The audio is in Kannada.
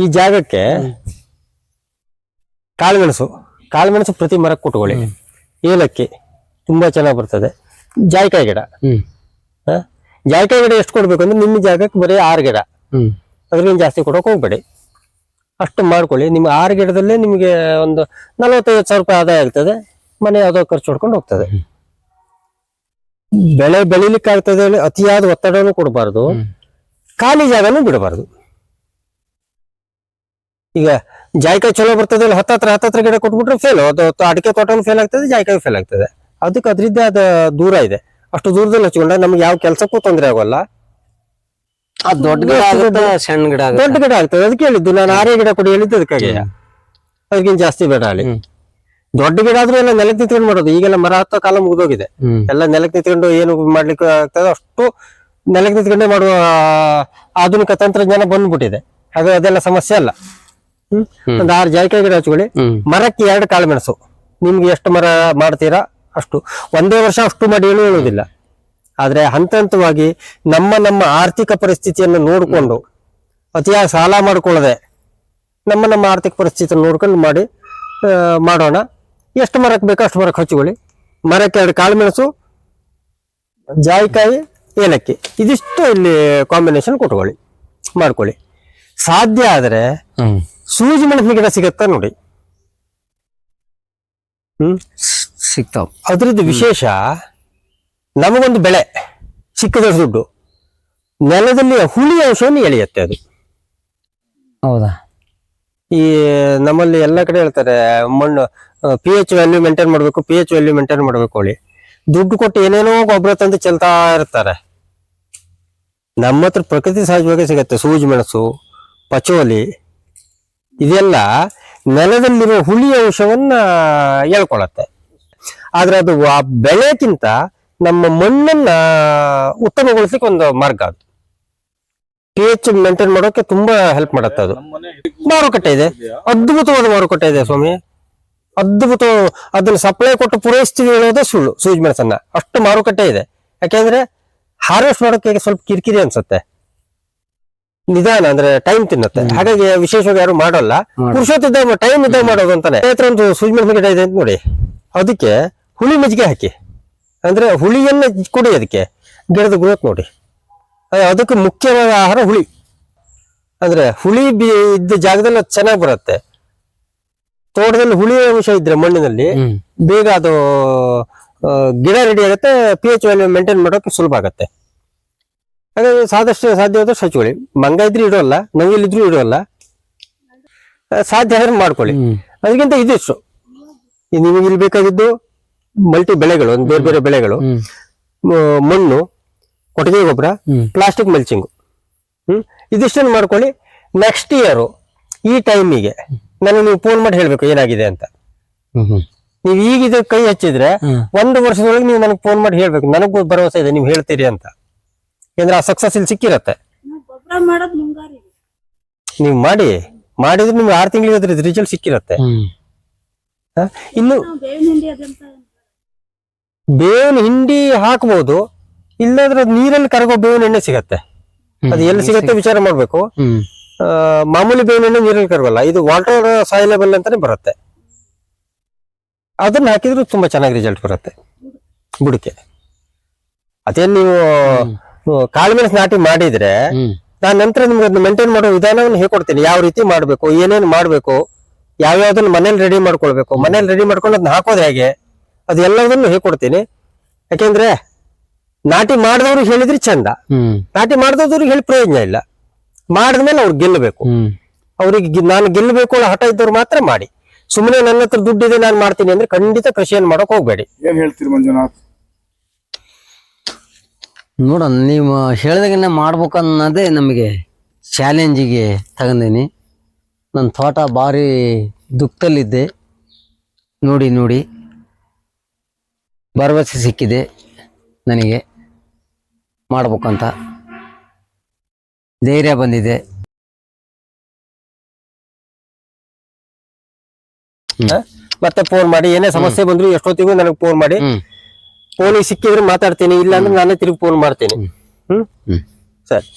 ಈ ಜಾಗಕ್ಕೆ ಕಾಳುಮೆಣಸು ಕಾಳುಮೆಣಸು ಪ್ರತಿ ಮರಕ್ಕೆ ಕೊಟ್ಕೊಳ್ಳಿ. ಏಲಕ್ಕಿ ತುಂಬಾ ಚೆನ್ನಾಗಿ ಬರ್ತದೆ. ಜಾಯ್ಕಾಯಿ ಗಿಡ? ಜಾಯಿಕಾಯಿ ಗಿಡ ಎಷ್ಟು ಕೊಡ್ಬೇಕು ಅಂದ್ರೆ ನಿಮ್ಮ ಜಾಗಕ್ಕೆ ಬರೀ ಆರು ಗಿಡ. ಅದ್ರಿಂದ ಜಾಸ್ತಿ ಕೊಡೋಕೆ ಹೋಗ್ಬೇಡಿ. ಅಷ್ಟು ಮಾಡ್ಕೊಳ್ಳಿ. ನಿಮ್ಗೆ ಆರು ಗಿಡದಲ್ಲೇ ನಿಮಗೆ ಒಂದು ನಲವತ್ತೈವತ್ತು ಸಾವಿರ ರೂಪಾಯಿ ಆದಾಯ ಆಗ್ತದೆ. ಮನೆ ಯಾವುದೋ ಖರ್ಚು ಹೊಡ್ಕೊಂಡು ಹೋಗ್ತದೆ. ಬೆಳೆ ಬೆಳಿಲಿಕ್ಕೆ ಆಗ್ತದೆ ಅತಿಯಾದ ಒತ್ತಡನೂ ಕೊಡಬಾರ್ದು. ಖಾಲಿ ಜಾಗನೂ ಬಿಡಬಾರ್ದು. ಈಗ ಜಾಯ್ಕಾಯಿ ಚಲೋ ಬರ್ತದೆ ಅಲ್ಲಿ ಹತ್ತತ್ರ ಹತ್ತತ್ರ ಗಿಡ ಕೊಟ್ಬಿಟ್ರೆ ಫೇಲ್ ಅದು ಅಡಿಕೆ ತೋಟನೂ ಫೇಲ್ ಆಗ್ತದೆ ಜಾಯ್ಕಾಯಿ ಫೇಲ್ ಆಗ್ತದೆ. ಅದಕ್ಕೆ ಅದರಿಂದ ಅದು ದೂರ ಇದೆ. ಅಷ್ಟು ದೂರದಲ್ಲಿ ಹಚ್ಕೊಂಡ್ರೆ ನಮ್ಗೆ ಯಾವ ಕೆಲಸಕ್ಕೂ ತೊಂದರೆ ಆಗೋಲ್ಲ. ಆ ದೊಡ್ಡ ಗಿಡ ಆಗುತ್ತೆ ಸಣ್ಣ ಗಿಡ ದೊಡ್ಡ ಗಿಡ ಆಗ್ತದೆ. ಅದಕ್ಕೆ ಹೇಳಿದ್ದು ನಾನು ಆರೇ ಗಿಡ ಕೊಡಿ ಹೇಳಿದ್ದು ಅದಕ್ಕಾಗಿ. ಅದಕ್ಕಿಂತ ಜಾಸ್ತಿ ಬೇಡ ಅಲ್ಲಿ. ದೊಡ್ಡ ಗಿಡ ಆದ್ರೂ ಎಲ್ಲ ನೆಲಕ್ಕೆ ನಿಂತ್ಕೊಂಡು ಮಾಡೋದು. ಈಗೆಲ್ಲ ಮರ ಹತ್ತೋ ಕಾಲ ಮುಗಿದೋಗಿದೆ. ಎಲ್ಲ ನೆಲಕ್ಕೆ ನಿಂತ್ಕೊಂಡು ಏನು ಮಾಡ್ಲಿಕ್ಕೆ ಆಗ್ತದೆ ಅಷ್ಟು ನೆಲಕ್ಕೆ ನಿಂತ್ಕೊಂಡೇ ಮಾಡುವ ಆಧುನಿಕ ತಂತ್ರಜ್ಞಾನ ಬಂದ್ಬಿಟ್ಟಿದೆ. ಅದು ಅದೆಲ್ಲ ಸಮಸ್ಯೆ ಅಲ್ಲ. ಹ್ಮ್? ಒಂದ್ ಆರು ಜಾಯಿಕಾಯಿ ಗಿಡ ಹಚ್ಕೊಳ್ಳಿ. ಮರಕ್ಕೆ ಎರಡು ಕಾಳು ಮೆಣಸು. ನಿಮ್ಗೆ ಎಷ್ಟು ಮರ ಮಾಡ್ತೀರಾ ಅಷ್ಟು. ಒಂದೇ ವರ್ಷ ಅಷ್ಟು ಮಾಡಿ ಏನು ಹೇಳುವುದಿಲ್ಲ ಆದ್ರೆ ಹಂತ ಹಂತವಾಗಿ ನಮ್ಮ ನಮ್ಮ ಆರ್ಥಿಕ ಪರಿಸ್ಥಿತಿಯನ್ನು ನೋಡಿಕೊಂಡು ಅತಿಯಾಗಿ ಸಾಲ ಮಾಡ್ಕೊಳ್ಳದೆ ನಮ್ಮ ನಮ್ಮ ಆರ್ಥಿಕ ಪರಿಸ್ಥಿತಿಯನ್ನು ನೋಡ್ಕೊಂಡು ಮಾಡಿ ಮಾಡೋಣ. ಎಷ್ಟು ಮರಕ್ಕೆ ಬೇಕೋ ಅಷ್ಟು ಮರಕ್ಕೆ ಹಚ್ಕೊಳ್ಳಿ. ಮರಕ್ಕೆ ಎರಡು ಕಾಳು ಮೆಣಸು ಜಾಯಿಕಾಯಿ ಏಲಕ್ಕಿ. ಇದಿಷ್ಟು ಇಲ್ಲಿ ಕಾಂಬಿನೇಷನ್ ಕೊಟ್ಕೊಳ್ಳಿ ಮಾಡ್ಕೊಳ್ಳಿ. ಸಾಧ್ಯ ಆದರೆ ಸೂಜಿ ಮೆಣಸಿನ ಗಿಡ ಸಿಗತ್ತಾ ನೋಡಿ? ಹ್ಮ್? ಸಿಗ್ತಾವ. ಅದ್ರದ್ದು ವಿಶೇಷ ನಮಗೊಂದು ಬೆಳೆ ಚಿಕ್ಕದಷ್ಟು ದುಡ್ಡು. ನೆಲದಲ್ಲಿ ಹುಳಿ ಅಂಶವನ್ನು ಎಳೆಯುತ್ತೆ ಅದು. ಹೌದಾ? ಈ ನಮ್ಮಲ್ಲಿ ಎಲ್ಲ ಕಡೆ ಹೇಳ್ತಾರೆ ಮಣ್ಣು ಪಿ ಎಚ್ ವ್ಯಾಲ್ಯೂ ಮೇಂಟೈನ್ ಮಾಡಬೇಕು ಪಿ ಎಚ್ ವ್ಯಾಲ್ಯೂ ಮೇಂಟೈನ್ ಮಾಡಬೇಕು ಹೇಳಿ. ದುಡ್ಡು ಕೊಟ್ಟು ಏನೇನೋ ಗೊಬ್ಬರ ತಂದು ಚೆಲ್ತಾ ಇರ್ತಾರೆ. ನಮ್ಮ ಹತ್ರ ಪ್ರಕೃತಿ ಸಹಜವಾಗಿ ಸಿಗತ್ತೆ ಸೂಜಿ ಮೆಣಸು ಪಚೋಲಿ. ಇದೆಲ್ಲ ನೆಲದಲ್ಲಿರುವ ಹುಳಿ ಅಂಶವನ್ನ ಹೇಳ್ಕೊಳತ್ತೆ. ಆದ್ರೆ ಅದು ಆ ಬೆಳೆಕ್ಕಿಂತ ನಮ್ಮ ಮಣ್ಣನ್ನ ಉತ್ತಮಗೊಳಿಸ್ಲಿಕ್ಕೆ ಒಂದು ಮಾರ್ಗ ಅದು. ಪಿ ಎಚ್ ಮೇಂಟೈನ್ ಮಾಡೋಕೆ ತುಂಬಾ ಹೆಲ್ಪ್ ಮಾಡತ್ತೆ ಅದು. ಮಾರುಕಟ್ಟೆ ಇದೆ. ಅದ್ಭುತವಾದ ಮಾರುಕಟ್ಟೆ ಇದೆ ಸ್ವಾಮಿ. ಅದ್ಭುತ ಅದನ್ನ ಸಪ್ಲೈ ಕೊಟ್ಟು ಪೂರೈಸ್ತೀವಿ ಹೇಳೋದೇ ಸುಳ್ಳು. ಸೂಜ್ ಮೆಣಸನ್ನ. ಅಷ್ಟು ಮಾರುಕಟ್ಟೆ ಇದೆ. ಯಾಕೆಂದ್ರೆ ಹಾರ್ವೆಸ್ಟ್ ಮಾಡೋಕೆ ಸ್ವಲ್ಪ ಕಿರಿಕಿರಿ ಅನ್ಸುತ್ತೆ. ನಿಧಾನ ಅಂದ್ರೆ ಟೈಮ್ ತಿನ್ನುತ್ತೆ. ಹಾಗಾಗಿ ವಿಶೇಷವಾಗಿ ಯಾರು ಮಾಡಲ್ಲ. ಪುರುಷೋತ್ತಿದ್ದ ಟೈಮ್ ಇದ್ದಾಗ ಮಾಡೋದು ಅಂತಾನೆ. ಹತ್ರ ಒಂದು ಸೂಜಿ ಮೆಣಸಿನ ಗಿಡ ಇದೆ ಅಂತ ನೋಡಿ. ಅದಕ್ಕೆ ಹುಳಿ ಮಜ್ಜಿಗೆ ಹಾಕಿ. ಅಂದ್ರೆ ಹುಳಿಯನ್ನ ಕೊಡಿ ಅದಕ್ಕೆ. ಗಿಡದ ಗ್ರೋತ್ ನೋಡಿ. ಅದೇ ಅದಕ್ಕೆ ಮುಖ್ಯವಾದ ಆಹಾರ ಹುಳಿ. ಅಂದ್ರೆ ಹುಳಿ ಬಿ- ಇದ್ದ ಜಾಗದಲ್ಲಿ ಅದು ಚೆನ್ನಾಗಿ ಬರುತ್ತೆ. ತೋಟದಲ್ಲಿ ಹುಳಿ ಅಂಶ ಇದ್ರೆ ಮಣ್ಣಿನಲ್ಲಿ ಬೇಗ ಅದು ಗಿಡ ರೆಡಿ ಆಗುತ್ತೆ ಪಿ ಎಚ್ ವ್ಯಾಲ್ಯೂ ಮೇಂಟೈನ್ ಮಾಡೋಕೆ ಸುಲಭ ಆಗುತ್ತೆ. ಹಾಗಾಗಿ ಸಾದಷ್ಟು ಸಾಧ್ಯವಾದ ಹಚ್ಕೊಳ್ಳಿ ಮಂಗ ಇದ್ರೂ ಇಡೋಲ್ಲ ಇದ್ರೂ ಇಡೋಲ್ಲ ಸಾಧ್ಯ ಆದ್ರೆ ಮಾಡ್ಕೊಳ್ಳಿ. ಅದಕ್ಕಿಂತ ಇದಿಷ್ಟು ನಿಮಗೆ ಇಲ್ಲಿ ಬೇಕಾಗಿದ್ದು ಮಲ್ಟಿ ಬೆಳೆಗಳು ಒಂದು ಬೇರೆ ಬೇರೆ ಬೆಳೆಗಳು. ಮಣ್ಣು ಕೊಟ್ಟಿಗೆ ಗೊಬ್ಬರ ಪ್ಲಾಸ್ಟಿಕ್ ಮಲ್ಚಿಂಗು ಹ್ಮ್. ಇದಿಷ್ಟನ್ನು ಮಾಡ್ಕೊಳ್ಳಿ. ನೆಕ್ಸ್ಟ್ ಇಯರು ಈ ಟೈಮಿಗೆ ನಾನು ನೀವು ಫೋನ್ ಮಾಡಿ ಹೇಳ್ಬೇಕು ಏನಾಗಿದೆ ಅಂತ. ನೀವು ಈಗ ಕೈ ಹಚ್ಚಿದ್ರೆ ಒಂದು ವರ್ಷದೊಳಗೆ ನೀವು ನನಗೆ ಫೋನ್ ಮಾಡಿ ಹೇಳ್ಬೇಕು. ನನಗೂ ಭರವಸೆ ಇದೆ ನೀವು ಹೇಳ್ತೀರಿ ಅಂತ. ಯಾಕಂದ್ರೆ ಆ ಸಕ್ಸಸ್ ಇಲ್ಲಿ ಸಿಕ್ಕಿರತ್ತೆ? ನೀವ್ ಮಾಡೋದ್ ನೀವು ಮಾಡಿ ಮಾಡಿದ್ರೆ ನಿಮ್ಗೆ ಆರು ತಿಂಗಳಿಗೆ ಆದ್ರೆ ರಿಸಲ್ಟ್ ಸಿಕ್ಕಿರತ್ತೆ. ಇನ್ನು ಬೇವಿನ ಹಿಂಡಿ ಹಾಕ್ಬೋದು ಇಲ್ಲಾಂದ್ರೆ ಅದ್ ನೀರಲ್ಲಿ ಕರಗೋ ಬೇವಿನ ಎಣ್ಣೆ ಸಿಗತ್ತೆ. ಅದು ಎಲ್ಲಿ ಸಿಗತ್ತೆ ವಿಚಾರ ಮಾಡ್ಬೇಕು. ಆ, ಮಾಮೂಲಿ ಬೇವಿನ ಎಣ್ಣೆ ನೀರಲ್ಲಿ ಕರಗಲ್ಲ ಇದು ವಾಟರ್ ಸಾಯಿಲೇಬಲ್ ಅಂತಾನೆ ಬರುತ್ತೆ. ಅದನ್ನ ಹಾಕಿದ್ರು ತುಂಬಾ ಚೆನ್ನಾಗಿ ರಿಸಲ್ಟ್ ಬರುತ್ತೆ. ಬುಡಕೆ ಅದೇನ್ ನೀವು ಕಾಳುಮೆಣಸು ನಾಟಿ ಮಾಡಿದ್ರೆ ನಾನು ನಂತರ ನಿಮ್ಗೆ ಅದನ್ನ ಮೇಂಟೈನ್ ಮಾಡೋ ವಿಧಾನವನ್ನು ಹೇಳ್ಕೊಡ್ತೀನಿ ಯಾವ ರೀತಿ ಮಾಡ್ಬೇಕು? ಏನೇನು ಮಾಡ್ಬೇಕು? ಯಾವ್ಯಾವ್ದನ್ನ ಮನೇಲಿ ರೆಡಿ ಮಾಡ್ಕೊಳ್ಬೇಕು? ಮನೇಲಿ ರೆಡಿ ಮಾಡ್ಕೊಂಡು ಅದನ್ನ ಹಾಕೋದು ಹೇಗೆ? ಅದೆಲ್ಲದನ್ನು ಹೇಳ್ಕೊಡ್ತೀನಿ ಯಾಕೆಂದ್ರೆ ನಾಟಿ ಮಾಡಿದವ್ರು ಹೇಳಿದ್ರೆ ಚಂದ. ನಾಟಿ ಮಾಡಿದವ್ರಿಗೆ ಹೇಳಿ ಪ್ರಯೋಜನ ಇಲ್ಲ. ಮಾಡಿದ್ಮೇಲೆ ಅವ್ರು ಗೆಲ್ಲಬೇಕು. ಅವ್ರಿಗೆ ನಾನು ಗೆಲ್ಲಬೇಕು ಅಲ್ಲ ಹಠ ಇದ್ದವ್ರು ಮಾತ್ರ ಮಾಡಿ. ಸುಮ್ಮನೆ ನನ್ನ ಹತ್ರ ದುಡ್ಡಿದೆ ನಾನು ಮಾಡ್ತೀನಿ ಅಂದ್ರೆ ಖಂಡಿತ ಕೃಷಿಯನ್ನು ಮಾಡೋಕೆ ಹೋಗ್ಬೇಡಿ. ಏನ್ ಹೇಳ್ತೀರಿ ಮಂಜುನಾಥ್? ನೋಡ ನೀವು ಹೇಳಿದಾಗಿನ ಮಾಡ್ಬೇಕನ್ನೋದೇ ನಮಗೆ ಚಾಲೆಂಜಿಗೆ ತಗೊಂಡೀನಿ ನನ್ನ ತೋಟ ಭಾರಿ ದುಃಖದಲ್ಲಿದ್ದೆ. ನೋಡಿ ನೋಡಿ. ಭರವಸೆ ಸಿಕ್ಕಿದೆ ನನಗೆ. ಮಾಡ್ಬೇಕಂತ. ಧೈರ್ಯ ಬಂದಿದೆ? ಮತ್ತೆ ಫೋನ್ ಮಾಡಿ ಏನೇ ಸಮಸ್ಯೆ ಬಂದ್ರು ಎಷ್ಟೊತ್ತಿಗೂ ನನಗೆ ಫೋನ್ ಮಾಡಿ. ಫೋನಿಗೆ ಸಿಕ್ಕಿದ್ರೆ ಮಾತಾಡ್ತೀನಿ ಇಲ್ಲಾಂದ್ರೆ ನಾನೇ ತಿರುಗಿ ಫೋನ್ ಮಾಡ್ತೀನಿ. ಹ್ಮ್? ಹ್ಮ್. ಸರಿ.